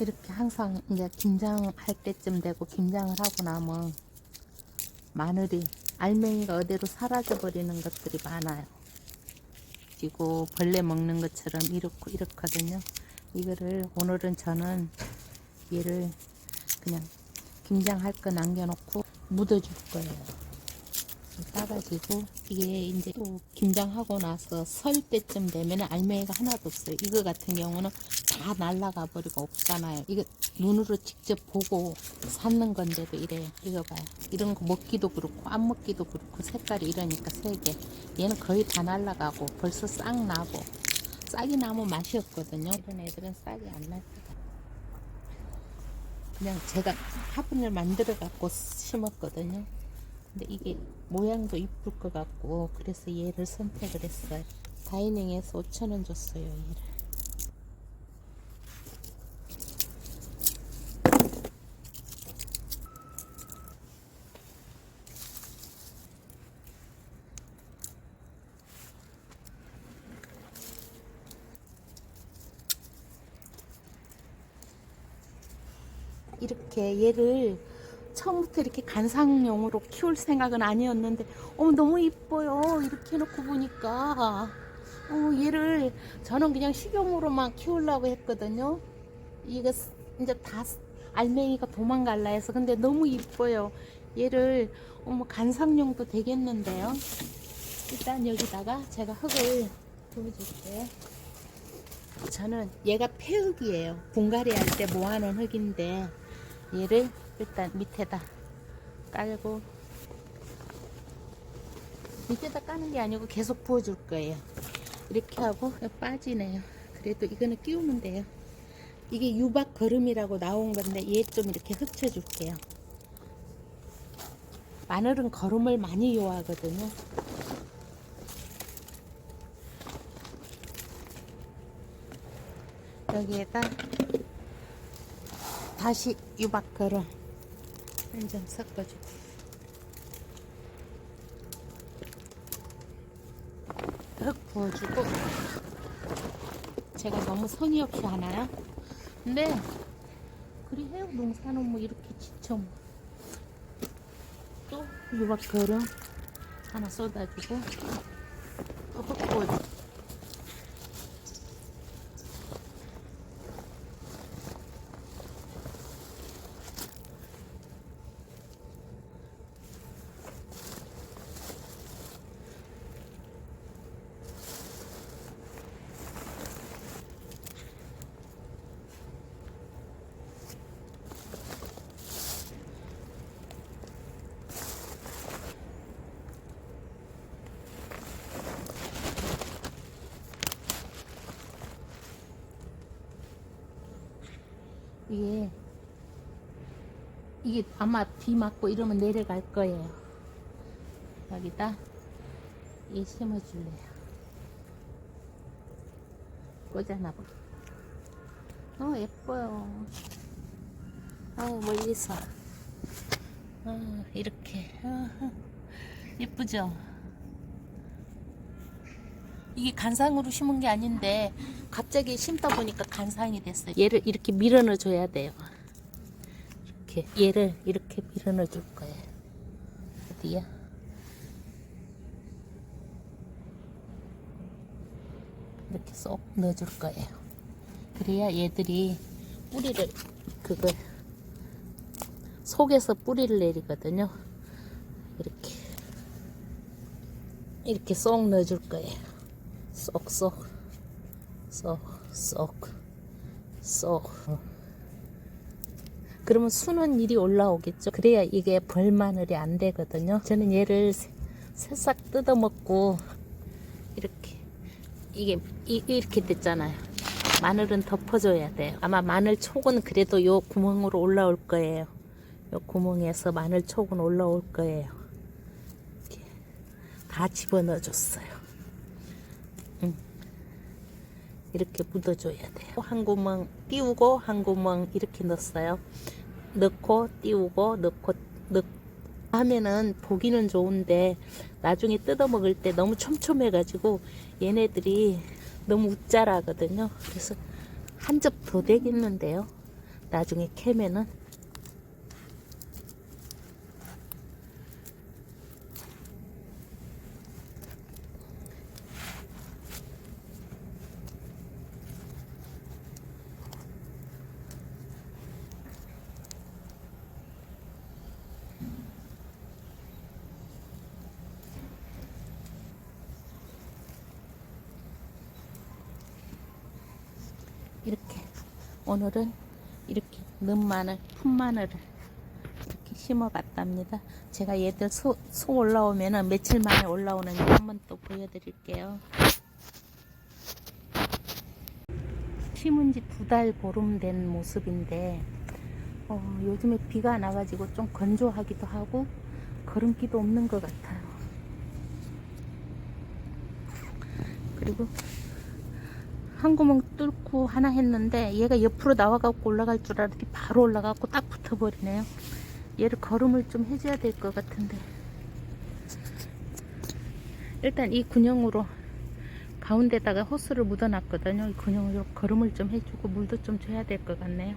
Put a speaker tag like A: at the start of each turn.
A: 이렇게 항상 이제 김장할 때쯤 되고 김장을 하고 나면 마늘이 알맹이가 어디로 사라져 버리는 것들이 많아요. 그리고 벌레 먹는 것처럼 이렇고 이렇거든요. 이거를 오늘은 저는 얘를 그냥 김장할 거 남겨놓고 묻어줄 거예요. 따가지고 이게 이제 또 김장하고 나서 설 때쯤 되면 알맹이가 하나도 없어요. 이거 같은 경우는 다 날라가 버리고 없잖아요. 이거 눈으로 직접 보고 샀는 건데도 이래요. 이거 봐요. 이런 거 먹기도 그렇고 안 먹기도 그렇고 색깔이 이러니까 색에 얘는 거의 다 날라가고 벌써 싹 나고 싹이 나면 맛이 없거든요. 이런 애들은 싹이 안 날 거다. 그냥 제가 화분을 만들어 갖고 심었거든요. 근데 이게 모양도 이쁠 것 같고 그래서 얘를 선택을 했어요. 다이닝에서 5천원 줬어요 얘를. 이렇게 얘를 처음부터 이렇게 간상용으로 키울 생각은 아니었는데 어머 너무 이뻐요. 이렇게 해놓고 보니까. 어 얘를 저는 그냥 식용으로만 키우려고 했거든요. 이거 스- 이제 다 스- 알맹이가 도망갈라 해서 근데 너무 이뻐요. 얘를 어머 간상용도 되겠는데요. 일단 여기다가 제가 흙을 부어줄게요. 저는 얘가 폐흙이에요. 분갈이 할 때 모아놓은 흙인데 얘를 일단 밑에다 깔고 밑에다 까는 게 아니고 계속 부어줄 거예요. 이렇게 하고 빠지네요. 그래도 이거는 끼우면 돼요. 이게 유박 거름이라고 나온 건데 얘 좀 이렇게 흩쳐줄게요. 마늘은 거름을 많이 요하거든요. 여기에다 다시 유박 걸어 한점 섞어주고 흙 부어주고 제가 너무 성의 없이 하나요? 근데 그리 해요 농사는 뭐 이렇게 지쳐 뭐. 또 유박 걸어 하나 쏟아주고 이게 이게 아마 비 맞고 이러면 내려갈 거예요. 여기다 이 심어줄래요. 꽂아놔 봐. 어 예뻐요. 어 멀리서. 어 이렇게 어, 예쁘죠. 이게 간상으로 심은 게 아닌데 갑자기 심다 보니까 간상이 됐어요. 얘를 이렇게 밀어 넣어 줘야 돼요. 이렇게 얘를 이렇게 밀어 넣어 줄 거예요. 어디야? 이렇게 쏙 넣어 줄 거예요. 그래야 얘들이 뿌리를 그걸 속에서 뿌리를 내리거든요. 이렇게 이렇게 쏙 넣어 줄 거예요. 쏙쏙 쏙쏙 쏙 그러면 수는 일이 올라오겠죠? 그래야 이게 벌마늘이 안 되거든요. 저는 얘를 새- 새싹 뜯어먹고 이렇게 이게 이, 이렇게 됐잖아요. 마늘은 덮어줘야 돼요. 아마 마늘 촉은 그래도 요 구멍으로 올라올 거예요. 요 구멍에서 마늘 촉은 올라올 거예요. 이렇게 다 집어넣어 줬어요 이렇게 묻어줘야 돼요. 한 구멍 띄우고 한 구멍 이렇게 넣었어요. 넣고 띄우고 넣고 넣 하면은 보기는 좋은데 나중에 뜯어 먹을 때 너무 촘촘해가지고 얘네들이 너무 웃자라거든요. 그래서 한 접 더 되겠는데요. 나중에 캐면은 이렇게 오늘은 이렇게 는 마늘, 푼 마늘을 이렇게 심어 봤답니다. 제가 얘들 소, 소 올라오면은 며칠 만에 올라오는지 한번 또 보여드릴게요. 심은 지 두 달 보름 된 모습인데 어, 요즘에 비가 나가지고 좀 건조하기도 하고 거름기도 없는 것 같아요. 그리고 한 구멍 뚫고 하나 했는데 얘가 옆으로 나와갖고 올라갈 줄 알았더니 바로 올라가고 딱 붙어버리네요. 얘를 걸음을 좀 해줘야 될 것 같은데 일단 이 군형으로 가운데다가 호스를 묻어놨거든요. 이 군형으로 걸음을 좀 해주고 물도 좀 줘야 될 것 같네요.